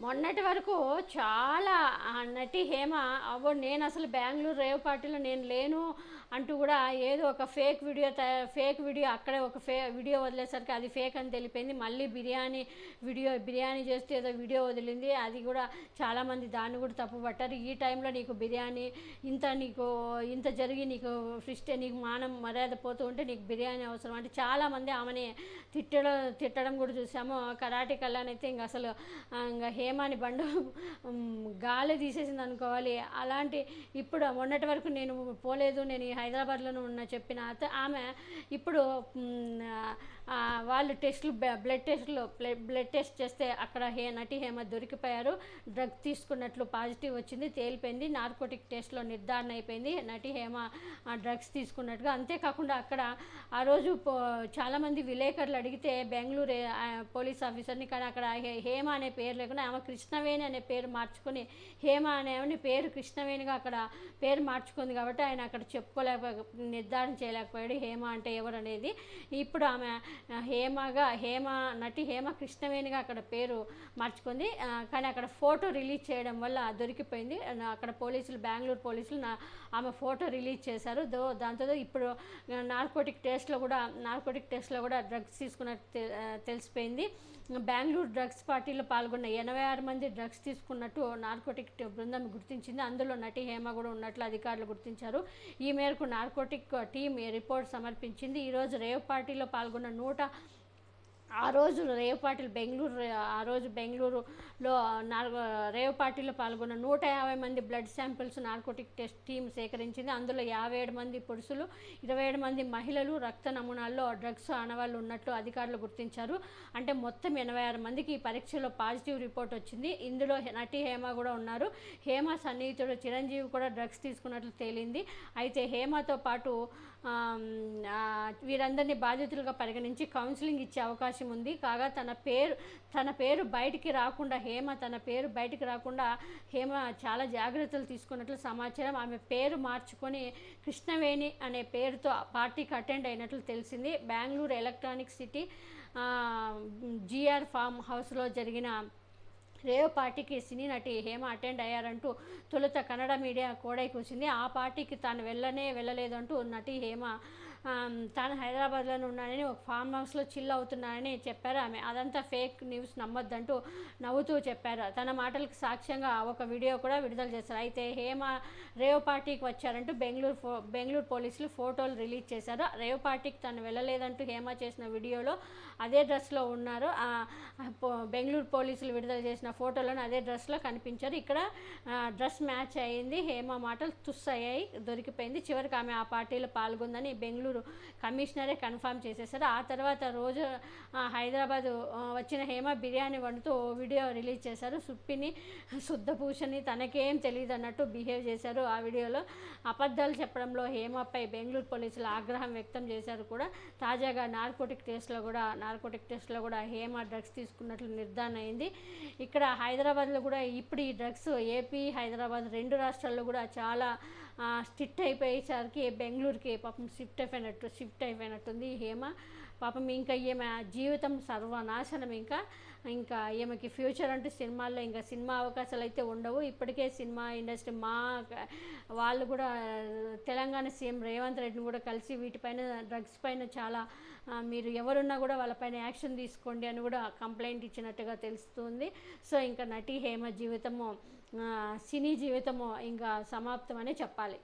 మొన్నటి వరకు చాలా నటి హేమ అవ్వ నేను అసలు బెంగళూరు రేవ్ పార్టీలో నేను లేను అంటూ కూడా ఏదో ఒక ఫేక్ వీడియో ఫేక్ వీడియో అక్కడే ఒక ఫే వీడియో వదిలేసరికి అది ఫేక్ అని తెలిపింది. మళ్ళీ బిర్యానీ వీడియో బిర్యానీ చేస్తే ఏదో వీడియో వదిలింది. అది కూడా చాలామంది దాన్ని కూడా తప్పు పట్టారు. ఈ టైంలో నీకు బిర్యానీ ఇంత నీకు ఇంత జరిగి నీకు ఫిస్ట్ నీకు మానం మర్యాద పోతూ ఉంటే నీకు బిర్యానీ అవసరం అంటే చాలామంది ఆమెని తిట్టడం తిట్టడం కూడా చూసాము. కరాటే కళ్యాణ్ అయితే ఇంక అసలు ఇంకా హేమాని బండు గాలి తీసేసింది అనుకోవాలి. అలాంటి ఇప్పుడు మొన్నటి వరకు నేను పోలేదు నేను ఈ హైదరాబాద్లోనే ఉన్న చెప్పిన ఆమె ఇప్పుడు వాళ్ళు టెస్టులు బ్లడ్ టెస్టులు బ్లడ్ టెస్ట్ చేస్తే అక్కడ హే నటి హేమ దొరికిపోయారు. డ్రగ్ తీసుకున్నట్లు పాజిటివ్ వచ్చింది తేలిపోయింది. నార్కోటిక్ టెస్ట్లో నిర్ధారణ అయిపోయింది. నటి హేమ డ్రగ్స్ తీసుకున్నట్టుగా. అంతేకాకుండా అక్కడ ఆ రోజు పో- చాలామంది విలేకరులు అడిగితే బెంగళూరు పోలీస్ ఆఫీసర్ని కానీ అక్కడ హేమ అనే పేరు లేకుండా ఆమె కృష్ణవేణి అనే పేరు మార్చుకొని హేమ అనే పేరు కృష్ణవేణిగా అక్కడ పేరు మార్చుకుంది కాబట్టి ఆయన అక్కడ చెప్పుకోలేక నిర్ధారణ చేయలేకపోయాడు హేమ అంటే ఎవరు అనేది ఇప్పుడు ఆమె హేమగా హేమ నటి హేమ కృష్ణవేణిగా అక్కడ పేరు మార్చుకుంది. కానీ అక్కడ ఫోటో రిలీజ్ చేయడం వల్ల దొరికిపోయింది. అక్కడ పోలీసులు బెంగళూరు పోలీసులు నా ఆమె ఫోటో రిలీజ్ చేశారు. దో దాంతో ఇప్పుడు నార్కోటిక్ టెస్ట్లో కూడా నార్కోటిక్ టెస్ట్లో కూడా డ్రగ్స్ తీసుకున్నట్టు తె- తెలిసిపోయింది. బెంగళూరు డ్రగ్స్ పార్టీలో పాల్గొన్న ఎనభై ఆరు మంది డ్రగ్స్ తీసుకున్నట్టు నార్కోటిక్ బృందం గుర్తించింది. అందులో నటి హేమ కూడా ఉన్నట్లు అధికారులు గుర్తించారు. ఈ మేరకు నార్కోటిక్ టీం రిపోర్ట్ సమర్పించింది. ఈరోజు రేవ్ పార్టీలో పాల్గొన్న నూట ఆ రోజు రేవ్ పార్టీలు బెంగళూరు ఆ రోజు బెంగళూరులో నాలుగు రేవ్ పార్టీలో పాల్గొన్న నూట యాభై మంది blood samples narcotic test team సేకరించింది. అందులో యాభై ఏడు మంది పురుషులు ఇరవై ఏడు మంది మహిళలు రక్త నమూనాల్లో డ్రగ్స్ ఆనవాళ్ళు ఉన్నట్లు అధికారులు గుర్తించారు. అంటే మొత్తం ఎనభై ఆరు మందికి ఈ పరీక్షలో పాజిటివ్ రిపోర్ట్ వచ్చింది. ఇందులో నటి హేమ కూడా ఉన్నారు. హేమ సన్నిహితుడు చిరంజీవి కూడా డ్రగ్స్ తీసుకున్నట్లు తేలింది. అయితే హేమతో పాటు వీరందరినీ బాధితులుగా పరిగణించి కౌన్సిలింగ్ ఇచ్చే అవకాశం ఉంది. కాగా తన పేరు తన పేరు బయటికి రాకుండా హేమ తన పేరు బయటికి రాకుండా హేమ చాలా జాగ్రత్తలు తీసుకున్నట్లు సమాచారం. ఆమె పేరు మార్చుకొని కృష్ణవేణి అనే పేరుతో పార్టీకి అటెండ్ అయినట్లు తెలిసింది. Bengaluru electronic city GR farm హౌస్లో జరిగిన రేవ్ పార్టీకి సినీ నటి హేమ అటెండ్ అయ్యారంటూ తొలుత కన్నడ మీడియా కోడై కూసింది. ఆ పార్టీకి తాను వెళ్ళనే వెళ్ళలేదంటూ నటి హేమ తాను హైదరాబాద్లోనే ఉన్నానని ఒక ఫామ్ హౌస్లో చిల్ అవుతున్నానని చెప్పారు. ఆమె అదంతా ఫేక్ న్యూస్ నమ్మొద్దంటూ నవ్వుతూ చెప్పారు. తన మాటలకు సాక్ష్యంగా ఒక వీడియో కూడా విడుదల చేశారు. అయితే హేమ రేవ్ పార్టీకి వచ్చారంటూ బెంగళూరు ఫో బెంగళూరు పోలీసులు ఫోటోలు రిలీజ్ చేశారు. రేవ్ పార్టీకి తను వెళ్ళలేదంటూ హేమ చేసిన వీడియోలో అదే డ్రెస్లో ఉన్నారు. బెంగళూరు పోలీసులు విడుదల చేసిన ఫోటోలను అదే డ్రెస్లో కనిపించారు. ఇక్కడ డ్రెస్ మ్యాచ్ అయింది. హేమ మాటలు తుస్ అయ్యాయి దొరికిపోయింది. చివరికి ఆమె ఆ పార్టీలో పాల్గొందని బెంగళూరు కమిషనరే కన్ఫర్మ్ చేసేసారు. ఆ తర్వాత రోజు హైదరాబాద్ వచ్చిన హేమ బిర్యానీ వండుతూ ఓ వీడియో రిలీజ్ చేశారు. సుప్పిని శుద్ధభూషణి తనకేం తెలియదు అన్నట్టు బిహేవ్ చేశారు ఆ వీడియోలో. అబద్ధాలు చెప్పడంలో హేమపై బెంగళూరు పోలీసులు ఆగ్రహం వ్యక్తం చేశారు కూడా. తాజాగా నార్కోటిక్ టెస్ట్లో కూడా నార్కోటిక్ టెస్ట్లో కూడా హేమ డ్రగ్స్ తీసుకున్నట్లు నిర్ధారణ అయింది. ఇక్కడ హైదరాబాద్లో కూడా ఇప్పుడు ఈ డ్రగ్స్ ఏపీ హైదరాబాద్ రెండు రాష్ట్రాల్లో కూడా చాలా స్టిట్ అయిపోయేసరికి బెంగళూరుకి పాపం షిఫ్ట్ అయిపోయినట్టు షిఫ్ట్ అయిపోయినట్టుంది హేమ. పాపం ఇంకా ఈమె జీవితం సర్వనాశనం ఇంకా. ఇంకా ఈమెకి ఫ్యూచర్ అంటూ సినిమాల్లో ఇంకా సినిమా అవకాశాలు అయితే ఉండవు. ఇప్పటికే సినిమా ఇండస్ట్రీ మా వాళ్ళు కూడా తెలంగాణ సీఎం రేవంత్ రెడ్డిని కూడా కలిసి వీటిపైన డ్రగ్స్ పైన చాలా మీరు ఎవరున్నా కూడా వాళ్ళపైన యాక్షన్ తీసుకోండి అని కూడా కంప్లైంట్ ఇచ్చినట్టుగా తెలుస్తుంది. సో ఇంకా నటి హేమ జీవితము సినీ జీవితము ఇంకా సమాప్తం చెప్పాలి.